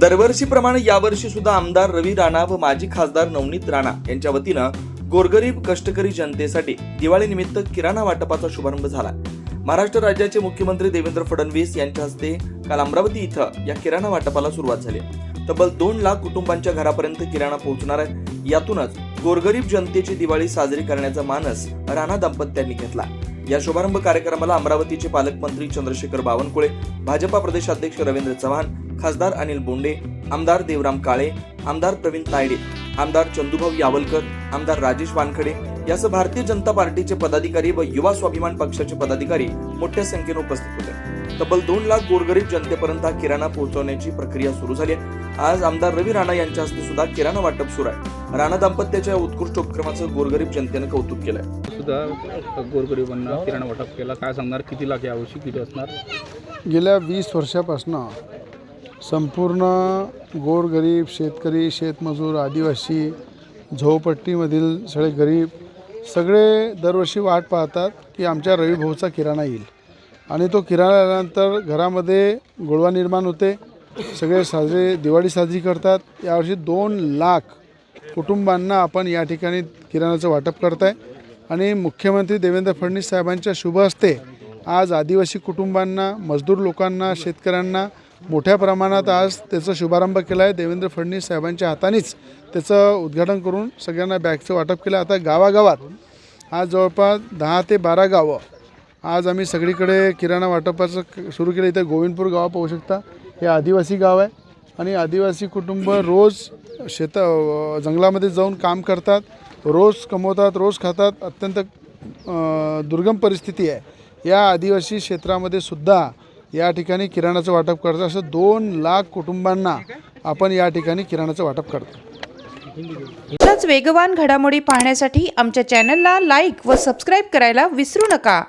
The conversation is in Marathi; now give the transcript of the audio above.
दरवर्षीप्रमाणे यावर्षी सुद्धा आमदार रवी राणा व माजी खासदार नवनीत राणा यांच्या वतीनं गोरगरीब कष्टकरी जनतेसाठी दिवाळीनिमित्त किराणा वाटपाचा शुभारंभ झाला. महाराष्ट्र राज्याचे मुख्यमंत्री देवेंद्र फडणवीस यांच्या हस्ते काल अमरावती इथं या किराणा वाटपाला सुरुवात झाली. तब्बल दोन लाख कुटुंबांच्या घरापर्यंत किराणा पोहोचणार आहे. यातूनच गोरगरीब जनतेची दिवाळी साजरी करण्याचा मानस राणा दाम्पत्यांनी घेतला. या शुभारंभ कार्यक्रमाला अमरावतीचे पालकमंत्री चंद्रशेखर बावनकुळे भाजपा प्रदेशाध्यक्ष रवींद्र चव्हाण खासदार अनिल बोंडे आमदार देवराम काळे आमदार प्रवीण तायडे आमदार चंदुभाऊ यावलकर आमदार राजेश वानखडे यासह भारतीय जनता पार्टीचे पदाधिकारी व युवा स्वाभिमान पक्षाचे पदाधिकारी मोठ्या संख्येने उपस्थित होते. तब्बल दोन लाख गोरगरीब जनतेपर्यंत हा किराणा पोहोचवण्याची प्रक्रिया सुरू झाली आहे. आज आमदार रवी राणा यांच्या हस्ते सुद्धा किराणा वाटप सुरू आहे. राणा दाम्पत्याच्या उत्कृष्ट उपक्रमाचं गोरगरीब जनतेनं कौतुक केलंय. सुद्धा गोरगरिबांना किराणा वाटप केला. काय सांगणार? किती लाख यावर्षी किती असणार? गेल्या वीस वर्षापासून संपूर्ण गोरगरीब शेतकरी शेतमजूर आदिवासी झोपट्टीमधील सगळे गरीब सगळे दरवर्षी वाट पाहतात की आमच्या रविभाऊचा किराणा येईल. आणि तो किराणा आल्यानंतर घरामध्ये गोळवा निर्माण होते. सगळे साजरे दिवाळी साजरी करतात. यावर्षी दोन लाख कुटुंबांना आपण या ठिकाणी किराणाचं वाटप करताय. आणि मुख्यमंत्री देवेंद्र फडणवीस साहेबांच्या शुभ हस्ते आज आदिवासी कुटुंबांना मजदूर लोकांना शेतकऱ्यांना मोठ्या प्रमाणात आज त्याचा शुभारंभ केला आहे देवेंद्र फडणवीस साहेबांच्या हातानेच त्याचं उद्घाटन करून सगळ्यांना बॅगचं वाटप केलं. आता गावागावात आज जवळपास दहा ते बारा गावं आज आम्ही सगळीकडे किराणा वाटपाचं सुरू केलं. इथं गोविंदपूर गाव पाहू शकता. हे आदिवासी गाव आहे आणि आदिवासी कुटुंब रोज शेता जंगलामध्ये जाऊन काम करतात रोज कमवतात रोज खातात. अत्यंत दुर्गम परिस्थिती आहे. या आदिवासी क्षेत्रामध्ये सुद्धा या ठिकाणी किराणाचं वाटप करतो असं दोन लाख कुटुंबांना आपण या ठिकाणी किराणाचं वाटप करतो. वेगवान घडामोडी पाहण्यासाठी आमच्या चॅनलला लाईक व सबस्क्राईब करायला विसरू नका.